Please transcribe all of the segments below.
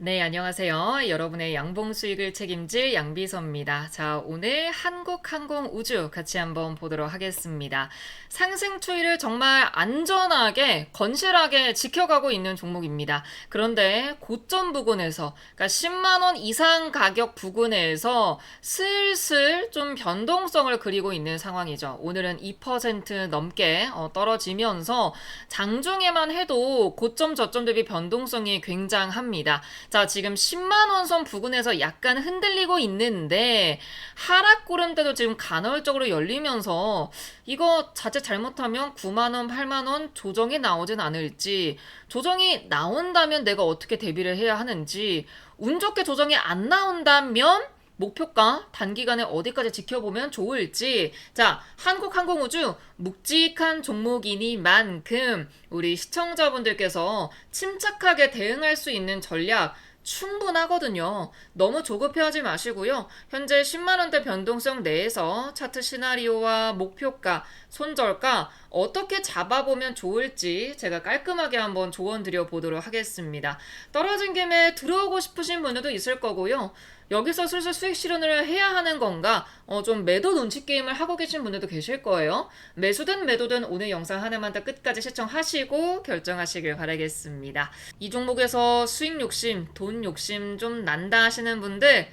네, 안녕하세요. 여러분의 양봉 수익을 책임질 양비서입니다. 자, 오늘 한국항공우주 같이 한번 보도록 하겠습니다. 상승 추이를 정말 안전하게, 건실하게 지켜가고 있는 종목입니다. 그런데 고점 부근에서, 그러니까 10만원 이상 가격 부근에서 슬슬 좀 변동성을 그리고 있는 상황이죠. 오늘은 2% 넘게 어, 떨어지면서 장중에만 해도 고점 저점 대비 변동성이 굉장합니다. 자, 지금 10만 원 선 부근에서 약간 흔들리고 있는데, 하락 구름대도 지금 간헐적으로 열리면서, 이거 자칫 잘못하면 9만 원, 8만 원 조정이 나오진 않을지, 조정이 나온다면 내가 어떻게 대비를 해야 하는지, 운 좋게 조정이 안 나온다면, 목표가 단기간에 어디까지 지켜보면 좋을지. 자, 한국항공우주 묵직한 종목이니만큼 우리 시청자분들께서 침착하게 대응할 수 있는 전략 충분하거든요. 너무 조급해하지 마시고요. 현재 10만원대 변동성 내에서 차트 시나리오와 목표가, 손절가 어떻게 잡아보면 좋을지 제가 깔끔하게 한번 조언 드려 보도록 하겠습니다. 떨어진 김에 들어오고 싶으신 분들도 있을 거고요. 여기서 슬슬 수익 실현을 해야 하는 건가? 어, 좀 매도 눈치 게임을 하고 계신 분들도 계실 거예요. 매수든 매도든 오늘 영상 하나만 더 끝까지 시청하시고 결정하시길 바라겠습니다. 이 종목에서 수익 욕심, 돈 욕심 좀 난다 하시는 분들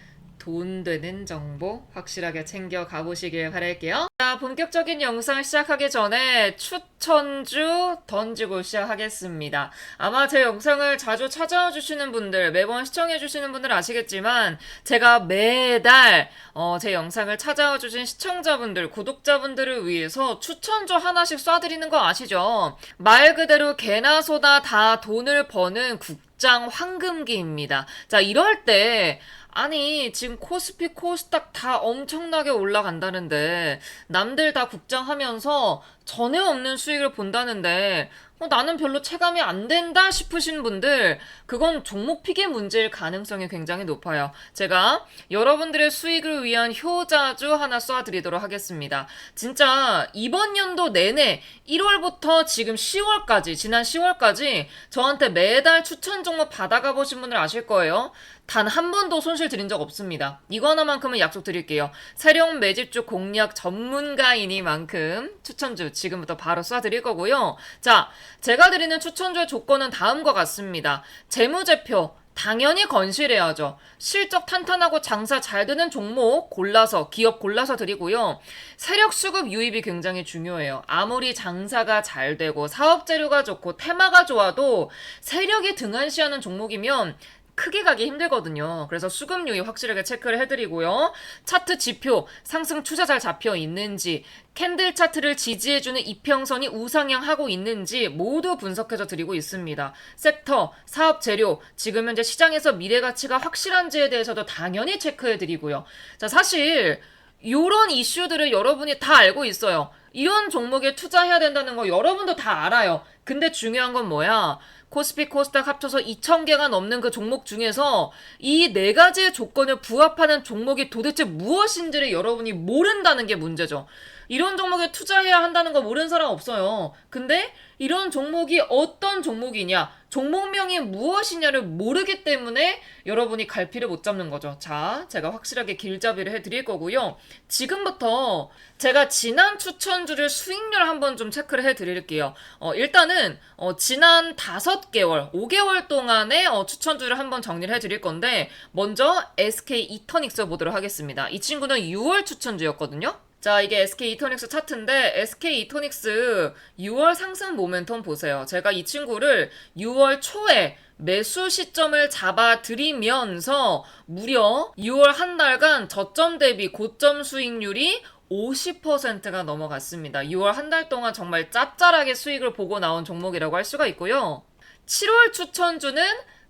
돈 되는 정보 확실하게 챙겨 가보시길 바랄게요. 자, 본격적인 영상 시작하기 전에 추천주 던지고 시작하겠습니다. 아마 제 영상을 자주 찾아와 주시는 분들, 매번 시청해 주시는 분들 아시겠지만, 제가 매달, 어, 제 영상을 찾아와 주신 시청자분들, 구독자분들을 위해서 추천주 하나씩 쏴드리는 거 아시죠? 말 그대로 개나 소나 다 돈을 버는 국 장 황금기입니다. 자, 이럴 때, 아니, 지금 코스피, 코스닥 다 엄청나게 올라간다는데, 남들 다 국장하면서 전혀 없는 수익을 본다는데, 어, 나는 별로 체감이 안 된다 싶으신 분들, 그건 종목 픽의 문제일 가능성이 굉장히 높아요. 제가 여러분들의 수익을 위한 효자주 하나 쏴드리도록 하겠습니다. 진짜 이번 연도 내내 1월부터 지금 10월까지, 지난 10월까지 저한테 매달 추천 종목 받아가 보신 분들 아실 거예요. 단 한 번도 손실 드린 적 없습니다. 이거 하나만큼은 약속 드릴게요. 세력 매집주 공략 전문가이니만큼 추천주 지금부터 바로 쏴드릴 거고요. 자, 제가 드리는 추천주의 조건은 다음과 같습니다. 재무제표, 당연히 건실해야죠. 실적 탄탄하고 장사 잘 되는 종목 골라서, 기업 골라서 드리고요. 세력 수급 유입이 굉장히 중요해요. 아무리 장사가 잘 되고 사업 재료가 좋고 테마가 좋아도 세력이 등한시하는 종목이면 크게 가기 힘들거든요. 그래서 수급 유입 확실하게 체크를 해드리고요. 차트 지표, 상승 추세 잘 잡혀 있는지, 캔들 차트를 지지해주는 이평선이 우상향하고 있는지 모두 분석해서 드리고 있습니다. 섹터, 사업 재료, 지금 현재 시장에서 미래 가치가 확실한지에 대해서도 당연히 체크해드리고요. 자, 사실, 요런 이슈들을 여러분이 다 알고 있어요. 이런 종목에 투자해야 된다는 거 여러분도 다 알아요. 근데 중요한 건 뭐야? 코스피 코스닥 합쳐서 2,000개가 넘는 그 종목 중에서 이 네 가지의 조건을 부합하는 종목이 도대체 무엇인지를 여러분이 모른다는 게 문제죠. 이런 종목에 투자해야 한다는 거 모르는 사람 없어요. 근데 이런 종목이 어떤 종목이냐, 종목명이 무엇이냐를 모르기 때문에 여러분이 갈피를 못 잡는 거죠. 자, 제가 확실하게 길잡이를 해드릴 거고요. 지금부터 제가 지난 추천주를 수익률 한번 좀 체크를 해드릴게요. 어, 일단은 어, 지난 5개월, 5개월 동안의 어, 추천주를 한번 정리를 해드릴 건데 먼저 SK 이터닉스 보도록 하겠습니다. 이 친구는 6월 추천주였거든요. 자, 이게 SK 이토닉스 차트인데 SK 이토닉스 6월 상승 모멘텀 보세요. 제가 이 친구를 6월 초에 매수 시점을 잡아드리면서 무려 6월 한 달간 저점 대비 고점 수익률이 50%가 넘어갔습니다. 6월 한 달 동안 정말 짭짤하게 수익을 보고 나온 종목이라고 할 수가 있고요. 7월 추천주는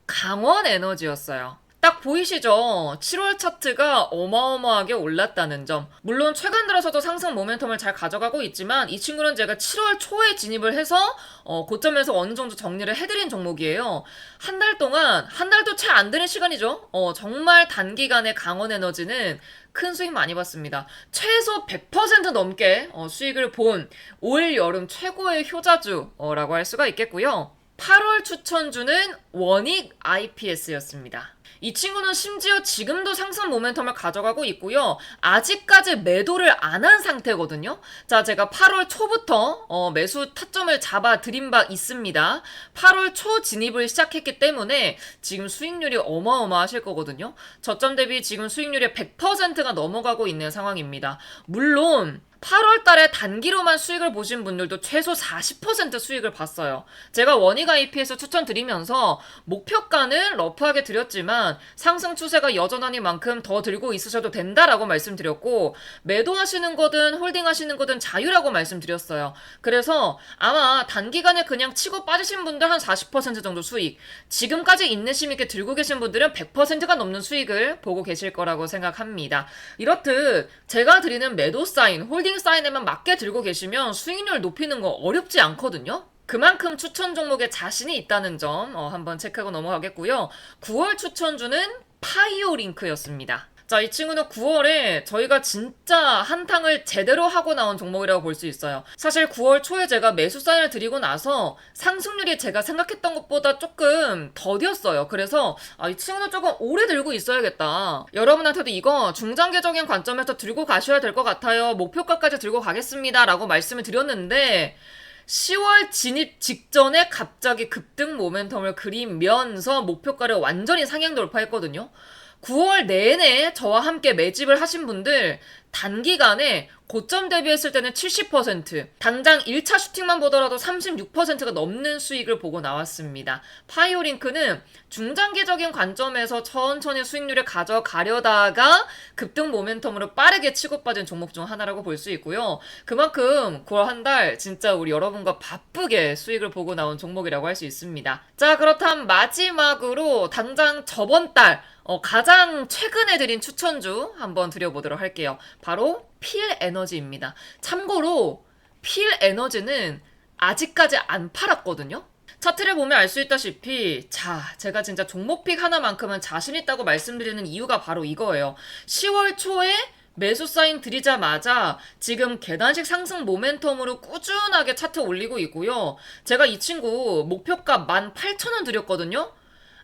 강원 에너지였어요. 딱 보이시죠? 7월 차트가 어마어마하게 올랐다는 점. 물론 최근 들어서도 상승 모멘텀을 잘 가져가고 있지만 이 친구는 제가 7월 초에 진입을 해서 어, 고점에서 어느 정도 정리를 해드린 종목이에요. 한 달 동안 한 달도 채 안 되는 시간이죠. 어, 정말 단기간에 강원 에너지는 큰 수익 많이 봤습니다. 최소 100% 넘게 어, 수익을 본 올 여름 최고의 효자주라고 할 수가 있겠고요. 8월 추천주는 원익 IPS였습니다. 이 친구는 심지어 지금도 상승 모멘텀을 가져가고 있고요. 아직까지 매도를 안 한 상태거든요. 자, 제가 8월 초부터 어, 매수 타점을 잡아 드린 바 있습니다. 8월 초 진입을 시작했기 때문에 지금 수익률이 어마어마하실 거거든요. 저점 대비 지금 수익률이 100%가 넘어가고 있는 상황입니다. 물론 8월 달에 단기로만 수익을 보신 분들도 최소 40% 수익을 봤어요. 제가 원익 IP에서 추천드리면서 목표가는 러프하게 드렸지만 상승 추세가 여전하니만큼 더 들고 있으셔도 된다라고 말씀드렸고 매도하시는 거든 홀딩하시는 거든 자유라고 말씀드렸어요. 그래서 아마 단기간에 그냥 치고 빠지신 분들 한 40% 정도 수익 지금까지 인내심 있게 들고 계신 분들은 100%가 넘는 수익을 보고 계실 거라고 생각합니다. 이렇듯 제가 드리는 매도 사인, 홀딩 사인에만 맞게 들고 계시면 수익률 높이는 거 어렵지 않거든요. 그만큼 추천 종목에 자신이 있다는 점 어, 한번 체크하고 넘어가겠고요. 9월 추천주는 파이오 링크였습니다. 자, 이 친구는 9월에 저희가 진짜 한탕을 제대로 하고 나온 종목이라고 볼 수 있어요. 사실 9월 초에 제가 매수 사인을 드리고 나서 상승률이 제가 생각했던 것보다 조금 더뎠어요. 그래서 아, 이 친구는 조금 오래 들고 있어야겠다. 여러분한테도 이거 중장기적인 관점에서 들고 가셔야 될 것 같아요. 목표가까지 들고 가겠습니다. 라고 말씀을 드렸는데 10월 진입 직전에 갑자기 급등 모멘텀을 그리면서 목표가를 완전히 상향 돌파했거든요. 9월 내내 저와 함께 매집을 하신 분들 단기간에 고점 대비했을 때는 70%, 당장 1차 슈팅만 보더라도 36%가 넘는 수익을 보고 나왔습니다. 파이오링크는 중장기적인 관점에서 천천히 수익률을 가져가려다가 급등 모멘텀으로 빠르게 치고 빠진 종목 중 하나라고 볼 수 있고요. 그만큼 9월 한 달 진짜 우리 여러분과 바쁘게 수익을 보고 나온 종목이라고 할 수 있습니다. 자, 그렇다면 마지막으로 당장 저번 달 어, 가장 최근에 드린 추천주 한번 드려보도록 할게요. 바로 필 에너지입니다. 참고로 필 에너지는 아직까지 안 팔았거든요. 차트를 보면 알 수 있다시피 자 제가 진짜 종목픽 하나만큼은 자신 있다고 말씀드리는 이유가 바로 이거예요. 10월 초에 매수 사인 드리자마자 지금 계단식 상승 모멘텀으로 꾸준하게 차트 올리고 있고요. 제가 이 친구 목표가 18,000원 드렸거든요.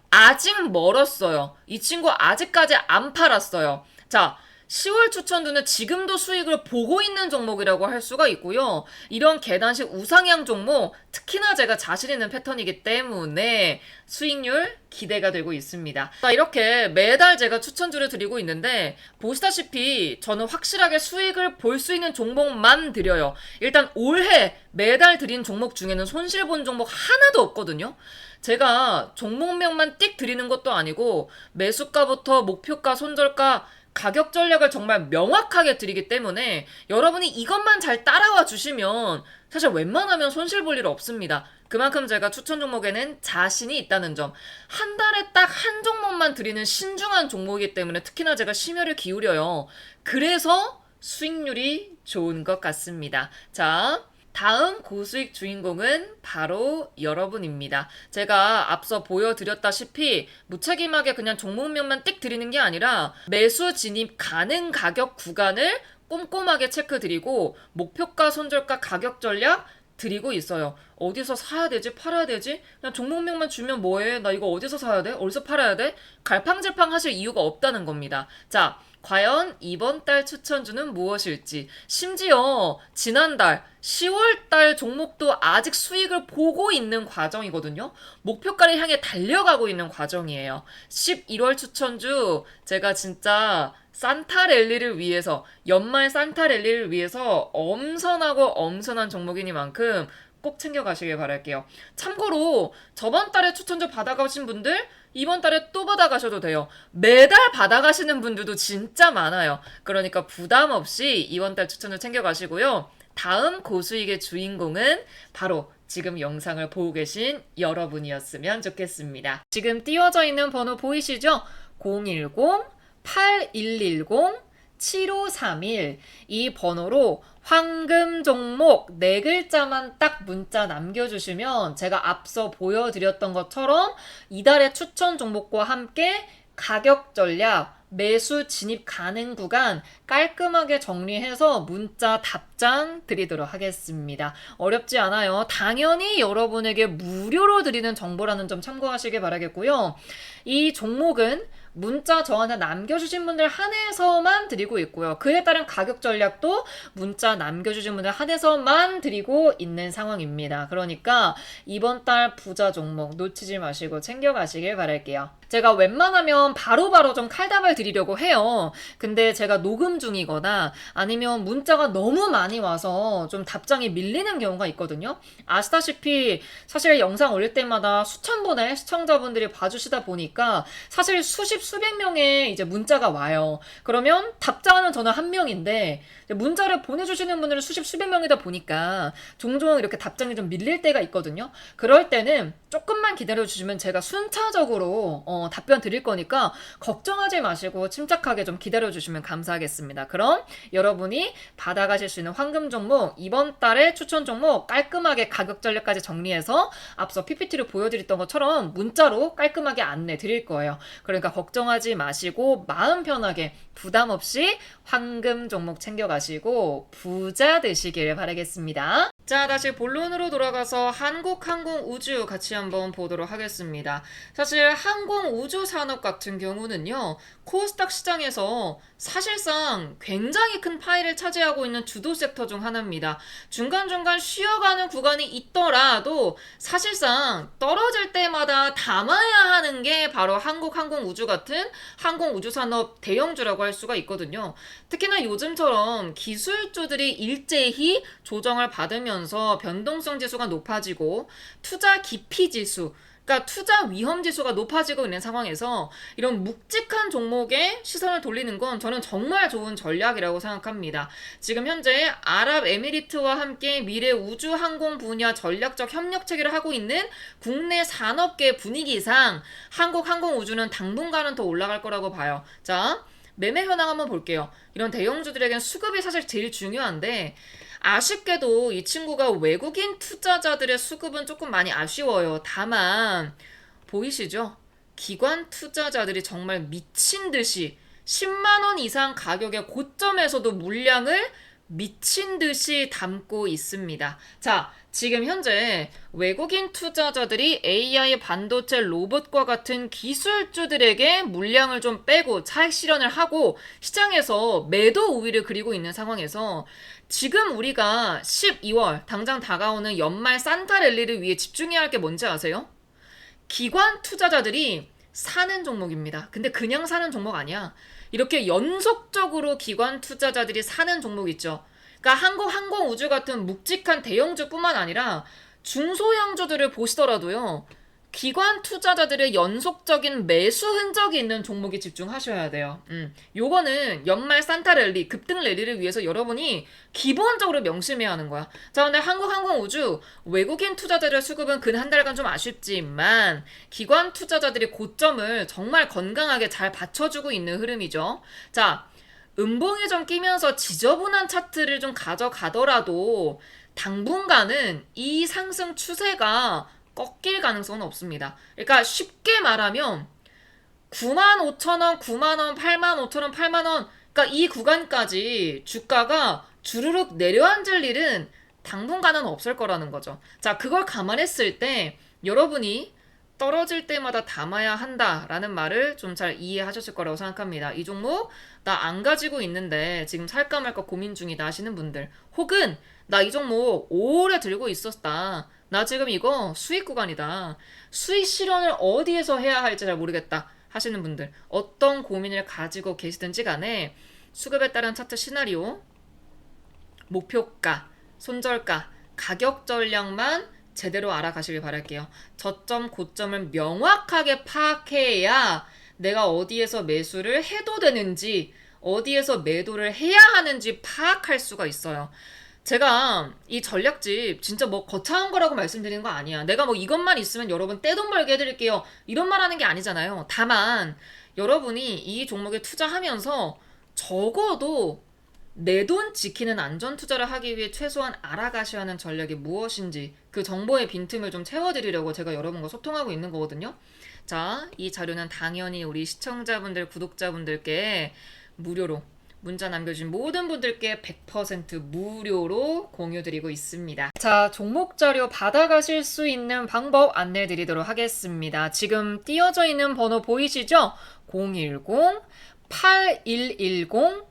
아직 멀었어요. 이 친구 아직까지 안 팔았어요. 자, 10월 추천주는 지금도 수익을 보고 있는 종목이라고 할 수가 있고요. 이런 계단식 우상향 종목, 특히나 제가 자신 있는 패턴이기 때문에 수익률 기대가 되고 있습니다. 자, 이렇게 매달 제가 추천주를 드리고 있는데, 보시다시피 저는 확실하게 수익을 볼 수 있는 종목만 드려요. 일단 올해 매달 드린 종목 중에는 손실 본 종목 하나도 없거든요. 제가 종목명만 띡 드리는 것도 아니고, 매수가부터 목표가, 손절가, 가격 전략을 정말 명확하게 드리기 때문에 여러분이 이것만 잘 따라와 주시면 사실 웬만하면 손실 볼 일 없습니다. 그만큼 제가 추천 종목에는 자신이 있다는 점. 한 달에 딱 한 종목만 드리는 신중한 종목이기 때문에 특히나 제가 심혈을 기울여요. 그래서 수익률이 좋은 것 같습니다. 자, 다음 고수익 주인공은 바로 여러분입니다. 제가 앞서 보여드렸다시피 무책임하게 그냥 종목명만 띡 드리는 게 아니라 매수 진입 가능 가격 구간을 꼼꼼하게 체크 드리고 목표가, 손절가, 가격 전략 드리고 있어요. 어디서 사야 되지? 팔아야 되지? 그냥 종목명만 주면 뭐해? 나 이거 어디서 사야 돼? 어디서 팔아야 돼? 갈팡질팡 하실 이유가 없다는 겁니다. 자, 과연 이번 달 추천주는 무엇일지, 심지어 지난달 10월 달 종목도 아직 수익을 보고 있는 과정이거든요. 목표가를 향해 달려가고 있는 과정이에요. 11월 추천주 제가 진짜 산타 랠리를 위해서 연말 산타 랠리를 위해서 엄선하고 엄선한 종목이니만큼 꼭 챙겨가시길 바랄게요. 참고로 저번 달에 추천주 받아가신 분들 이번 달에 또 받아가셔도 돼요. 매달 받아가시는 분들도 진짜 많아요. 그러니까 부담 없이 이번 달 추천을 챙겨가시고요. 다음 고수익의 주인공은 바로 지금 영상을 보고 계신 여러분이었으면 좋겠습니다. 지금 띄워져 있는 번호 보이시죠? 010 8110 7531 이 번호로 황금 종목 네 글자만 딱 문자 남겨주시면 제가 앞서 보여드렸던 것처럼 이달의 추천 종목과 함께 가격 전략, 매수 진입 가능 구간 깔끔하게 정리해서 문자 답장 드리도록 하겠습니다. 어렵지 않아요. 당연히 여러분에게 무료로 드리는 정보라는 점 참고하시길 바라겠고요. 이 종목은 문자 저한테 남겨주신 분들 한해서만 드리고 있고요. 그에 따른 가격 전략도 문자 남겨주신 분들 한해서만 드리고 있는 상황입니다. 그러니까 이번 달 부자 종목 놓치지 마시고 챙겨가시길 바랄게요. 제가 웬만하면 바로 바로 좀 칼답을 드리려고 해요. 근데 제가 녹음 중이거나 아니면 문자가 너무 많이 와서 좀 답장이 밀리는 경우가 있거든요. 아시다시피 사실 영상 올릴 때마다 수천 분의 시청자분들이 봐주시다 보니까 사실 수십 수백 명의 이제 문자가 와요. 그러면 답장하는 저는 한 명인데 문자를 보내주시는 분들은 수십 수백 명이다 보니까 종종 이렇게 답장이 좀 밀릴 때가 있거든요. 그럴 때는 조금만 기다려주시면 제가 순차적으로 어, 답변 드릴 거니까 걱정하지 마시고 침착하게 좀 기다려 주시면 감사하겠습니다. 그럼 여러분이 받아가실 수 있는 황금 종목 이번 달의 추천 종목 깔끔하게 가격 전략까지 정리해서 앞서 PPT를 보여드렸던 것처럼 문자로 깔끔하게 안내 드릴 거예요. 그러니까 걱정하지 마시고 마음 편하게 부담 없이 황금 종목 챙겨가시고 부자 되시길 바라겠습니다. 자, 다시 본론으로 돌아가서 한국항공우주 같이 한번 보도록 하겠습니다. 사실 항공 우주 산업 같은 경우는요, 코스닥 시장에서 사실상 굉장히 큰 파일을 차지하고 있는 주도 섹터 중 하나입니다. 중간중간 쉬어가는 구간이 있더라도 사실상 떨어질 때마다 담아야 하는 게 바로 한국항공우주 같은 항공우주산업 대형주라고 할 수가 있거든요. 특히나 요즘처럼 기술주들이 일제히 조정을 받으면서 변동성 지수가 높아지고 투자 기피 지수 그러니까 투자 위험 지수가 높아지고 있는 상황에서 이런 묵직한 종목에 시선을 돌리는 건 저는 정말 좋은 전략이라고 생각합니다. 지금 현재 아랍에미리트와 함께 미래 우주 항공 분야 전략적 협력 체계를 하고 있는 국내 산업계 분위기상 한국 항공우주는 당분간은 더 올라갈 거라고 봐요. 자, 매매 현황 한번 볼게요. 이런 대형주들에겐 수급이 사실 제일 중요한데 아쉽게도 이 친구가 외국인 투자자들의 수급은 조금 많이 아쉬워요. 다만 보이시죠? 기관 투자자들이 정말 미친 듯이 10만 원 이상 가격의 고점에서도 물량을 미친 듯이 담고 있습니다. 자, 지금 현재 외국인 투자자들이 AI 반도체 로봇과 같은 기술주들에게 물량을 좀 빼고 차익 실현을 하고 시장에서 매도 우위를 그리고 있는 상황에서 지금 우리가 12월 당장 다가오는 연말 산타 랠리를 위해 집중해야 할 게 뭔지 아세요? 기관 투자자들이 사는 종목입니다. 근데 그냥 사는 종목 아니야. 이렇게 연속적으로 기관 투자자들이 사는 종목 있죠. 그러니까 한국 항공우주 같은 묵직한 대형주뿐만 아니라 중소형주들을 보시더라도요. 기관 투자자들의 연속적인 매수 흔적이 있는 종목에 집중하셔야 돼요. 음, 요거는 연말 산타 랠리, 급등 랠리를 위해서 여러분이 기본적으로 명심해야 하는 거야. 자, 근데 한국항공우주 외국인 투자자들의 수급은 근 한 달간 좀 아쉽지만 기관 투자자들이 고점을 정말 건강하게 잘 받쳐주고 있는 흐름이죠. 자, 음봉이 좀 끼면서 지저분한 차트를 좀 가져가더라도 당분간은 이 상승 추세가 꺾일 가능성은 없습니다. 그러니까 쉽게 말하면 9만 5천 원, 9만 원, 8만 5천 원, 8만 원, 그러니까 이 구간까지 주가가 주르륵 내려앉을 일은 당분간은 없을 거라는 거죠. 자, 그걸 감안했을 때 여러분이 떨어질 때마다 담아야 한다라는 말을 좀 잘 이해하셨을 거라고 생각합니다. 이 종목 나 안 가지고 있는데 지금 살까 말까 고민 중이다 하시는 분들 혹은 나 이 종목 오래 들고 있었다. 나 지금 이거 수익 구간이다. 수익 실현을 어디에서 해야 할지 잘 모르겠다 하시는 분들 어떤 고민을 가지고 계시든지 간에 수급에 따른 차트 시나리오 목표가, 손절가, 가격 전략만 제대로 알아가시길 바랄게요. 저점, 고점을 명확하게 파악해야 내가 어디에서 매수를 해도 되는지, 어디에서 매도를 해야 하는지 파악할 수가 있어요. 제가 이 전략집 진짜 뭐 거창한 거라고 말씀드리는 거 아니야. 내가 뭐 이것만 있으면 여러분 떼돈 벌게 해드릴게요. 이런 말 하는 게 아니잖아요. 다만 여러분이 이 종목에 투자하면서 적어도 내 돈 지키는 안전 투자를 하기 위해 최소한 알아가셔야 하는 전략이 무엇인지 그 정보의 빈틈을 좀 채워드리려고 제가 여러분과 소통하고 있는 거거든요. 자, 이 자료는 당연히 우리 시청자분들, 구독자분들께 무료로 문자 남겨주신 모든 분들께 100% 무료로 공유드리고 있습니다. 자, 종목 자료 받아가실 수 있는 방법 안내 드리도록 하겠습니다. 지금 띄어져 있는 번호 보이시죠? 010 8110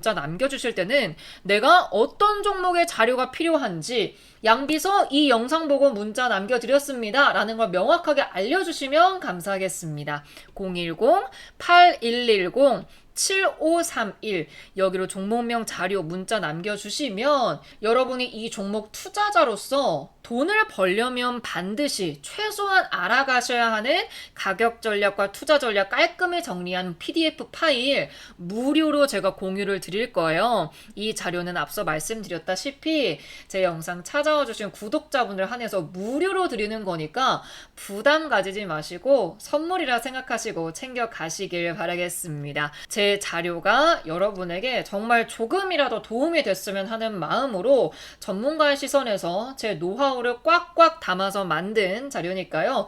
남겨주실 때는 내가 어떤 종목의 자료가 필요한지 양비서 이 영상 보고 문자 남겨드렸습니다. 라는 걸 명확하게 알려주시면 감사하겠습니다. 010-8110 7531 여기로 종목명 자료 문자 남겨주시면 여러분이 이 종목 투자자로서 돈을 벌려면 반드시 최소한 알아가셔야 하는 가격 전략과 투자 전략 깔끔히 정리한 PDF 파일 무료로 제가 공유를 드릴 거예요. 이 자료는 앞서 말씀드렸다시피 제 영상 찾아 와 주신 구독자분들 한해서 무료로 드리는 거니까 부담 가지지 마시고 선물이라 생각하시고 챙겨 가시길 바라겠습니다. 제 자료가 여러분에게 정말 조금이라도 도움이 됐으면 하는 마음으로 전문가의 시선에서 제 노하우를 꽉꽉 담아서 만든 자료니까요.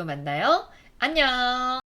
또 만나요. 안녕!